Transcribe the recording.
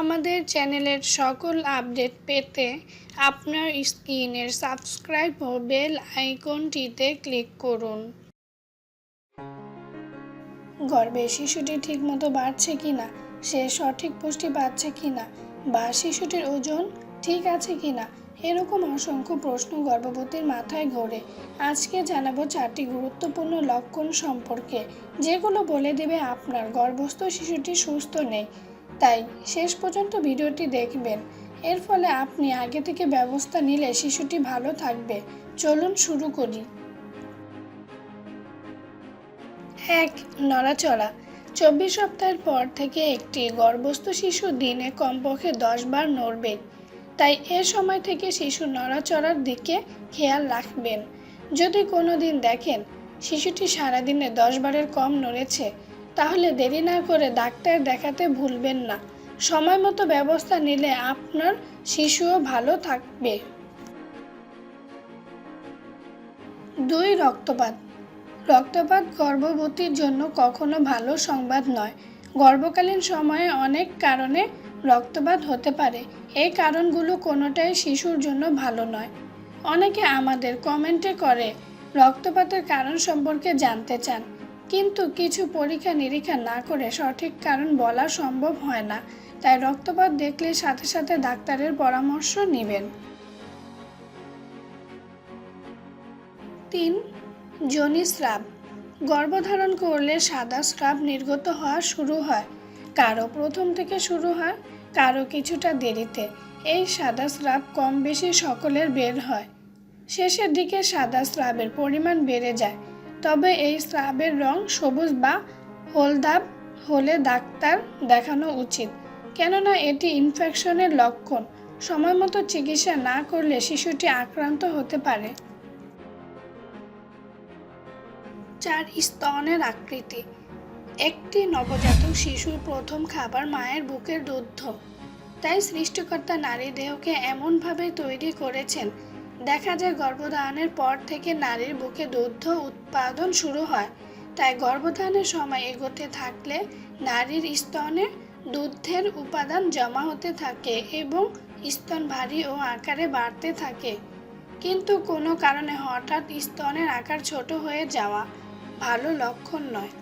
আমাদের চ্যানেলের সকল আপডেট পেতে আপনার স্ক্রিনের সাবস্ক্রাইব ও বেল আইকনটিতে ক্লিক করুন। গর্ভে শিশুটি ঠিকমতো বাড়ছে কিনা, সে সঠিক পুষ্টি পাচ্ছে কিনা বা শিশুটির ওজন ঠিক আছে কিনা, এরকম অসংখ্য প্রশ্ন গর্ভবতীর মাথায় ঘোরে। আজকে জানাব চারটি গুরুত্বপূর্ণ লক্ষণ সম্পর্কে। যেগুলো বলে দেবে আপনার গর্ভস্থ শিশুটি সুস্থ নেই তাই শেষ পর্যন্ত ভিডিওটি দেখবেন। এর ফলে আপনি আগে থেকে ব্যবস্থা নিলে শিশুটি ভালো থাকবে। চলুন শুরু করি। এক, নড়াচড়া। চব্বিশ সপ্তাহের পর থেকে একটি গর্ভস্থ শিশু দিনে কমপক্ষে দশ বার নড়বে। তাই এ সময় থেকে শিশু নড়াচড়ার দিকে খেয়াল রাখবেন। যদি কোনো দিন দেখেন, শিশুটি সারাদিনে দশ বারের কম নড়েছে তাহলে দেরি না করে ডাক্তার দেখাতে ভুলবেন না। সময় মতো ব্যবস্থা নিলে আপনার শিশুও ভালো থাকবে। দুই, রক্তপাত। রক্তপাত গর্ভবতীর জন্য কখনো ভালো সংবাদ নয়। গর্ভকালীন সময়ে অনেক কারণে রক্তপাত হতে পারে। এই কারণগুলো কোনোটাই শিশুর জন্য ভালো নয়। অনেকে আমাদের কমেন্টে করে, রক্তপাতের কারণ সম্পর্কে জানতে চান। কিন্তু কিছু পরীক্ষা নিরীক্ষা না করে সঠিক কারণ বলা সম্ভব হয় না। তাই রক্তপাত দেখলে সাথে সাথে ডাক্তারের পরামর্শ নেবেন। তিন যোনি স্রাব। গর্ভধারণ করলে সাদা স্রাব নির্গত হওয়া শুরু হয়। কারও প্রথম থেকে শুরু হয়, কারও কিছুটা দেরিতে। এই সাদা স্রাব কম বেশি সকলের বের হয়। শেষের দিকে সাদা স্রাবের পরিমাণ বেড়ে যায়। তবে এই স্রাবের রং সবুজ বা হলদাব হলে ডাক্তার দেখানো উচিত। কেননা এটি ইনফেকশনের লক্ষণ। সময় মতো চিকিৎসা না করলে শিশুটি আক্রান্ত হতে পারে। চার স্তনের আকৃতি। একটি নবজাতক শিশুর প্রথম খাবার মায়ের বুকের দুগ্ধ। তাই সৃষ্টিকর্তা নারী দেহকে এমনভাবে তৈরি করেছেন দেখা যায় গর্ভধারণের পর থেকে নারীর বুকে দুগ্ধ উৎপাদন শুরু হয়। তাই গর্ভধারণের সময় এগোতে থাকলে নারীর স্তনে দুধের উপাদান জমা হতে থাকে এবং স্তন ভারী ও আকারে বাড়তে থাকে। কিন্তু কোনো কারণে হঠাৎ স্তনের আকার ছোট হয়ে যাওয়া ভালো লক্ষণ নয়।